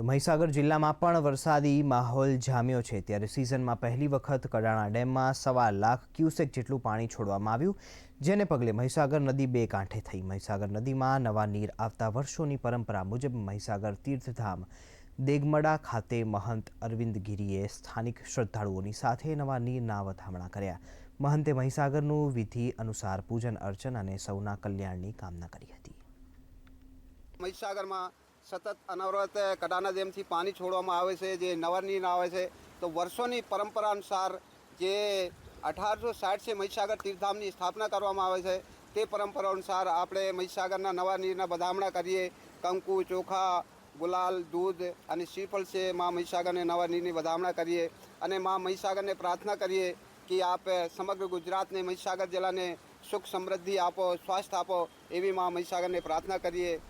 તો મહીસાગર જિલ્લામાં પણ વરસાદી માહોલ જામ્યો છે. ત્યારે સિઝનમાં પહેલી વખત કડાણા ડેમમાં સવા લાખ ક્યુસેક જેટલું પાણી છોડવામાં આવ્યું, જેને પગલે મહીસાગર નદી બે કાંઠે થઈ. મહીસાગર નદીમાં નવા નીર આવતા વર્ષોની પરંપરા મુજબ મહીસાગર તીર્થધામ દેગમડા ખાતે મહંત અરવિંદ ગીરીએ સ્થાનિક શ્રદ્ધાળુઓની સાથે નવા નીરના વધામણા કર્યા. મહંતે મહીસાગરનું વિધિ અનુસાર પૂજન અર્ચન અને સૌના કલ્યાણની કામના કરી હતી. મહીસાગરમાં સતત અનવરત કડાના ડેમથી પાણી છોડવામાં આવે છે, જે નવા આવે છે. તો વર્ષોની પરંપરા અનુસાર જે અઢારસો સાઠથી મહીસાગર તીર્થધામની સ્થાપના કરવામાં આવે છે, તે પરંપરા અનુસાર આપણે મહીસાગરના નવા નીરના બધામણા કરીએ. કંકુ, ચોખા, ગુલાલ, દૂધ અને શ્રીફળ છે મા મહીસાગરને નવા નીરની વધામણા કરીએ અને મા મહીસાગરને પ્રાર્થના કરીએ કે આપ સમગ્ર ગુજરાતને મહીસાગર જિલ્લાને સુખ સમૃદ્ધિ આપો, સ્વાસ્થ્ય આપો એવી મા મહીસાગરને પ્રાર્થના કરીએ.